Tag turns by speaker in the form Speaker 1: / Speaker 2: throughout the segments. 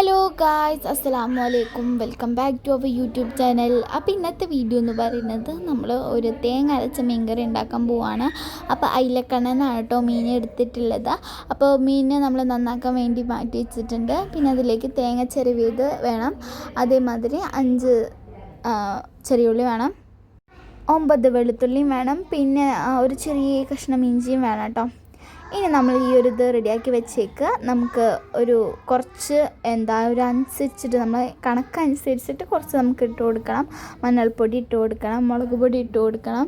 Speaker 1: Hello guys അസ്സലാമു വലൈക്കും welcome back to our YouTube channel അപ്പോൾ ഇന്നത്തെ വീഡിയോ എന്ന് പറയുന്നത് നമ്മൾ ഒരു തേങ്ങ അരച്ച മീൻകറി ഉണ്ടാക്കാൻ പോവാണ്. അപ്പോൾ അയിലക്കണ്ണനാണ് കേട്ടോ മീൻ എടുത്തിട്ടുള്ളത്. അപ്പോൾ മീനിനെ നമ്മൾ നന്നാക്കാൻ വേണ്ടി മാറ്റി വെച്ചിട്ടുണ്ട്. പിന്നെ അതിലേക്ക് തേങ്ങ ചെരുവിയത് വേണം. അതേമാതിരി അഞ്ച് ചെറിയ ചെറിയുള്ളി വേണം. ഒമ്പത് വെളുത്തുള്ളിയും വേണം. പിന്നെ ഒരു ചെറിയ കഷ്ണം ഇഞ്ചിയും വേണം കേട്ടോ. ഇനി നമ്മൾ ഈ ഒരു ഇത് റെഡിയാക്കി വെച്ചേക്ക്. നമുക്ക് ഒരു കുറച്ച് എന്താ ഒരു അനുസരിച്ചിട്ട് നമ്മൾ കണക്കനുസരിച്ചിട്ട് കുറച്ച് നമുക്ക് ഇട്ട് കൊടുക്കണം. മഞ്ഞൾപ്പൊടി ഇട്ട് കൊടുക്കണം മുളക് പൊടി ഇട്ട് കൊടുക്കണം.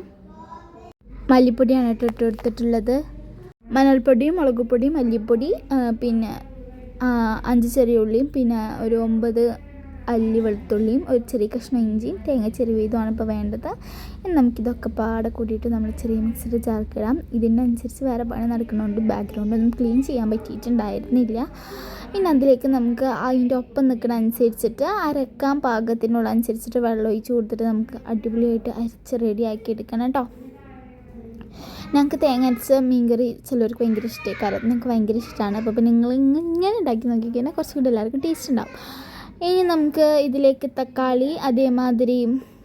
Speaker 1: മല്ലിപ്പൊടിയാണ് കേട്ടോ ഇട്ട് കൊടുത്തിട്ടുള്ളത്. മഞ്ഞൾപ്പൊടി മുളക് പൊടി മല്ലിപ്പൊടി പിന്നെ അഞ്ച് ചെറിയ ഉള്ളിയും പിന്നെ ഒരു ഒമ്പത് അല്ലി വെളുത്തുള്ളിയും ഒരു ചെറിയ കഷ്ണം ഇഞ്ചിയും തേങ്ങ ചെറിയ വീതമാണ് ഇപ്പോൾ വേണ്ടത്. ഇനി നമുക്കിതൊക്കെ പാടെ കൂട്ടിയിട്ട് നമ്മൾ ചെറിയ മിക്സിയുടെ ചേർക്കിടാം ഇതിനനുസരിച്ച് വേറെ പണി ബാക്ക്ഗ്രൗണ്ട് ഒന്നും ക്ലീൻ ചെയ്യാൻ പറ്റിയിട്ടുണ്ടായിരുന്നില്ല. പിന്നെ അതിലേക്ക് നമുക്ക് അതിന്റെ ഒപ്പം നിൽക്കുന്ന അനുസരിച്ചിട്ട് അരക്കാൻ പാകത്തിനുള്ള അനുസരിച്ചിട്ട് വെള്ളം ഒഴിച്ച് കൊടുത്തിട്ട് നമുക്ക് അടിപൊളിയായിട്ട് അരച്ച് റെഡിയാക്കി എടുക്കണം കേട്ടോ ഞങ്ങൾക്ക് തേങ്ങ അരച്ച മീൻകറി ചിലവർക്ക് ഭയങ്കര ഇഷ്ടമായി കാരണം നിങ്ങൾക്ക് ഭയങ്കര ഇഷ്ടമാണ് അപ്പോൾ പിന്നെ നിങ്ങൾ ഇങ്ങനെ ഉണ്ടാക്കി നോക്കിക്കഴിഞ്ഞാൽ കുറച്ചുകൂടി എല്ലാവർക്കും ടേസ്റ്റ് ഉണ്ടാവും. ഇനി നമുക്ക് ഇതിലേക്ക് തക്കാളി അതേമാതിരി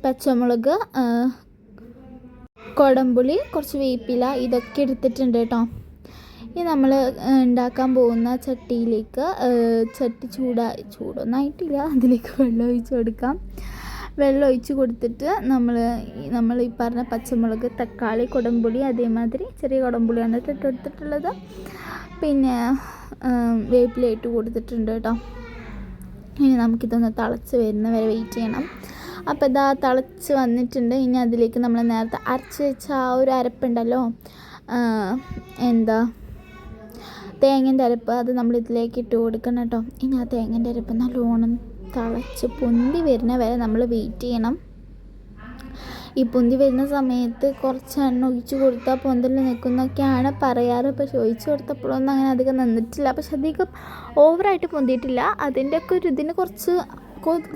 Speaker 1: പച്ചമുളക് കൊടമ്പുളി കുറച്ച് വേപ്പില ഇതൊക്കെ എടുത്തിട്ടുണ്ട് കേട്ടോ. ഇനി നമ്മൾ ഉണ്ടാക്കാൻ പോകുന്ന ചട്ടിയിലേക്ക് ചട്ടി ചൂടാ ചൂടൊന്നായിട്ടില്ല അതിലേക്ക് വെള്ളം ഒഴിച്ച് കൊടുക്കാം. വെള്ളം ഒഴിച്ച് കൊടുത്തിട്ട് നമ്മൾ നമ്മൾ ഈ പറഞ്ഞ പച്ചമുളക് തക്കാളി കൊടമ്പുളി അതേമാതിരി ചെറിയ കുടംപുളിയാണ് ഇട്ട് എടുത്തിട്ടുള്ളത് പിന്നെ വേപ്പില ഇട്ട് കൊടുത്തിട്ടുണ്ട് കേട്ടോ. ഇനി നമുക്കിതൊന്ന് തിളച്ച് വരുന്ന വരെ വെയിറ്റ് ചെയ്യണം. അപ്പോൾ ഇതാ തിളച്ച് വന്നിട്ടുണ്ട്. ഇനി അതിലേക്ക് നമ്മൾ നേരത്തെ അരച്ച് വെച്ച ആ ഒരു അരപ്പുണ്ടല്ലോ എന്താ തേങ്ങന്റെ അരപ്പ് അത് നമ്മൾ ഇതിലേക്ക് ഇട്ട് കൊടുക്കണം കേട്ടോ. ഇനി ആ തേങ്ങന്റെ അരപ്പ് നല്ലോണം തിളച്ച് പൊന്തി വരുന്ന വരെ നമ്മൾ വെയിറ്റ് ചെയ്യണം. ഈ പൊന്തി വരുന്ന സമയത്ത് കുറച്ച് എണ്ണ ഒഴിച്ചു കൊടുത്താൽ പൊന്തൽ നിൽക്കുന്നൊക്കെയാണ് പറയാറ്. പക്ഷെ ഒഴിച്ചു കൊടുത്തപ്പോഴൊന്നും അങ്ങനെ അധികം നിന്നിട്ടില്ല. പക്ഷെ അധികം ഓവറായിട്ട് പൊന്തിയിട്ടില്ല. അതിന്റെ ഒക്കെ ഒരു ഇതിന് കുറച്ച്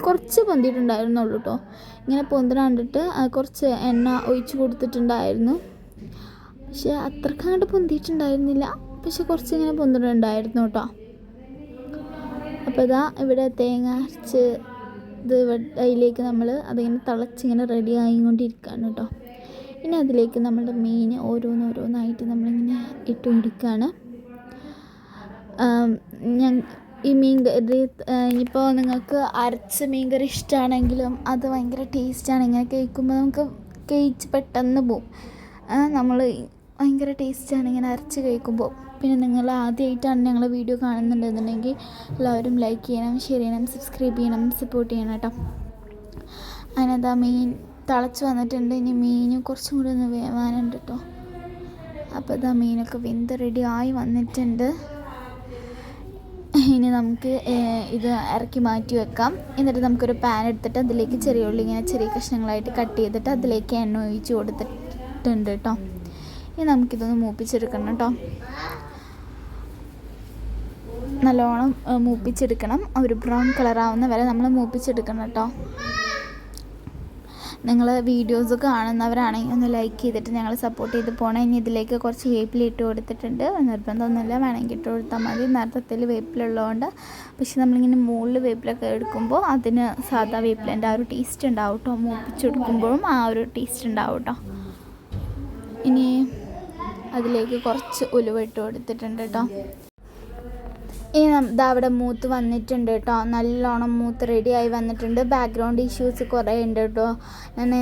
Speaker 1: കുറച്ച് പൊന്തിയിട്ടുണ്ടായിരുന്നുള്ളൂ കേട്ടോ ഇങ്ങനെ പൊന്തി കണ്ടിട്ട് കുറച്ച് എണ്ണ ഒഴിച്ചു കൊടുത്തിട്ടുണ്ടായിരുന്നു. പക്ഷെ അത്രയ്ക്ക് അങ്ങോട്ട് പൊന്തിയിട്ടുണ്ടായിരുന്നില്ല. പക്ഷെ കുറച്ച് ഇങ്ങനെ പൊന്തിട്ടുണ്ടായിരുന്നു കേട്ടോ അപ്പോൾ ഇതാ ഇവിടെ തേങ്ങ അരച്ച് ഇത് അതിലേക്ക് നമ്മൾ അതിങ്ങനെ തിളച്ചിങ്ങനെ റെഡി ആയിക്കൊണ്ടിരിക്കുകയാണ് കേട്ടോ ഇനി അതിലേക്ക് നമ്മുടെ മീൻ ഓരോന്നോരോന്നായിട്ട് നമ്മളിങ്ങനെ ഇട്ട് കൊടുക്കുകയാണ് ഞാൻ ഈ മീൻ കറി ഇനിയിപ്പോൾ നിങ്ങൾക്ക് അരച്ച മീൻ കറി ഇഷ്ടമാണെങ്കിലും അത് ഭയങ്കര ടേസ്റ്റാണ് ഇങ്ങനെ കഴിക്കുമ്പോൾ നമുക്ക് കഴിച്ച് പെട്ടെന്ന് പോവും. നമ്മൾ ഭയങ്കര ടേസ്റ്റാണ് ഇങ്ങനെ അരച്ച് കഴിക്കുമ്പോൾ പിന്നെ നിങ്ങൾ ആദ്യമായിട്ടാണ് ഞങ്ങൾ വീഡിയോ കാണുന്നുണ്ടെന്നുണ്ടെങ്കിൽ എല്ലാവരും ലൈക്ക് ചെയ്യണം ഷെയർ ചെയ്യണം സബ്സ്ക്രൈബ് ചെയ്യണം സപ്പോർട്ട് ചെയ്യണം കേട്ടോ. അതിനകത്ത് മീൻ തിളച്ച് വന്നിട്ടുണ്ട്. ഇനി മീൻ കുറച്ചും കൂടി ഒന്ന് വേവാനുണ്ട് കേട്ടോ. അപ്പോൾ ഇതാ മീനൊക്കെ വെന്ത് റെഡി ആയി വന്നിട്ടുണ്ട്. ഇനി നമുക്ക് ഇത് ഇറക്കി മാറ്റി വെക്കാം. എന്നിട്ട് നമുക്കൊരു പാൻ എടുത്തിട്ട് അതിലേക്ക് ചെറിയ ഉള്ളി ഇങ്ങനെ ചെറിയ കഷ്ണങ്ങളായിട്ട് കട്ട് ചെയ്തിട്ട് അതിലേക്ക് എണ്ണ ഒഴിച്ച് കൊടുത്തിട്ടുണ്ട് കേട്ടോ. ഇനി നമുക്കിതൊന്ന് മൂപ്പിച്ചെടുക്കണം കേട്ടോ. നല്ലോണം മൂപ്പിച്ചെടുക്കണം. ഒരു ബ്രൗൺ കളറാവുന്ന വരെ നമ്മൾ മൂപ്പിച്ചെടുക്കണം കേട്ടോ. നിങ്ങൾ വീഡിയോസ് കാണുന്നവരാണെങ്കിൽ ഒന്ന് ലൈക്ക് ചെയ്തിട്ട് ഞങ്ങൾ സപ്പോർട്ട് ചെയ്ത് പോകണം ഇനി ഇതിലേക്ക് കുറച്ച് വേപ്പില ഇട്ട് കൊടുത്തിട്ടുണ്ട്. നിർബന്ധമൊന്നുമില്ല. വേണമെങ്കിൽ ഇട്ട് കൊടുത്താൽ മതി. നേരത്തെ വേപ്പിലുള്ളതുകൊണ്ട് പക്ഷെ നമ്മളിങ്ങനെ മുകളിൽ വേപ്പിലൊക്കെ എടുക്കുമ്പോൾ അതിന് സാധാ വേപ്പിലിന്റെ ആ ഒരു ടേസ്റ്റ് ഉണ്ടാവും കേട്ടോ. മൂപ്പിച്ചെടുക്കുമ്പോഴും ആ ഒരു ടേസ്റ്റ് ഉണ്ടാവും കേട്ടോ. ഇനി അതിലേക്ക് കുറച്ച് ഉലുവ ഇട്ട് കൊടുത്തിട്ടുണ്ട് കേട്ടോ. ഇനി ഇതാ അവിടെ മൂത്ത് വന്നിട്ടുണ്ട് കേട്ടോ നല്ലോണം മൂത്ത് റെഡിയായി വന്നിട്ടുണ്ട്. ബാക്ക്ഗ്രൗണ്ട് ഇഷ്യൂസ് കുറേ ഉണ്ട് കേട്ടോ ഞാൻ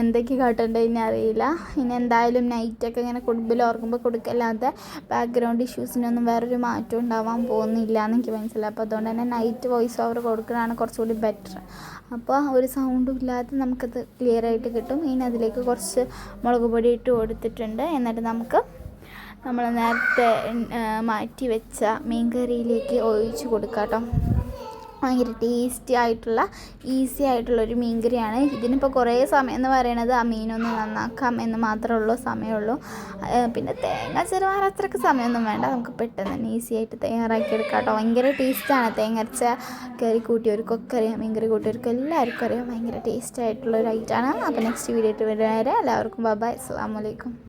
Speaker 1: എന്തൊക്കെ കാട്ടേണ്ടതെന്ന് അറിയില്ല. ഇനി എന്തായാലും നൈറ്റൊക്കെ ഇങ്ങനെ കുടുംബിൽ ഓർക്കുമ്പോൾ കൊടുക്കല്ലാതെ ബാക്ക്ഗ്രൗണ്ട് ഇഷ്യൂസിനൊന്നും വേറൊരു മാറ്റം ഉണ്ടാവാൻ പോകുന്നില്ല എന്ന് എനിക്ക് മനസ്സിലായി. അപ്പോൾ അതുകൊണ്ട് തന്നെ നൈറ്റ് വോയിസ് ഓവർ കൊടുക്കുന്നതാണ് കുറച്ചുകൂടി ബെറ്റർ അപ്പോൾ ഒരു സൗണ്ടും ഇല്ലാതെ നമുക്കത് ക്ലിയർ ആയിട്ട് കിട്ടും. ഇനി അതിലേക്ക് കുറച്ച് മുളക് പൊടി ഇട്ട് കൊടുത്തിട്ടുണ്ട്. എന്നിട്ട് നമുക്ക് നമ്മൾ നേരത്തെ മാറ്റി വെച്ച മീൻ കറിയിലേക്ക് ഒഴിച്ച് കൊടുക്കുക കേട്ടോ ഭയങ്കര ടേസ്റ്റി ആയിട്ടുള്ള ഈസി ആയിട്ടുള്ള ഒരു മീൻ കറിയാണ് ഇതിനിപ്പോൾ കുറേ സമയം എന്ന് പറയണത് ആ മീനൊന്ന് നന്നാക്കാം എന്ന് മാത്രമേ ഉള്ളൂ സമയമുള്ളൂ. പിന്നെ തേങ്ങ ചെറുവാറ അത്രയ്ക്ക് സമയമൊന്നും വേണ്ട. നമുക്ക് പെട്ടെന്ന് തന്നെ ഈസി ആയിട്ട് തയ്യാറാക്കി എടുക്കാം കേട്ടോ ഭയങ്കര ടേസ്റ്റാണ് തേങ്ങ അരച്ച കറി കൂട്ടിയവർക്കൊക്കെ അറിയാം. മീൻ കറി കൂട്ടിയവർക്കും എല്ലാവർക്കും അറിയാം. ഭയങ്കര ടേസ്റ്റ് ആയിട്ടുള്ള ഒരു ഐറ്റമാണ് അപ്പോൾ നെക്സ്റ്റ് വീഡിയോ ഇട്ട് വരുന്നവരെ എല്ലാവർക്കും ബൈ അസ്സാം വലൈക്കും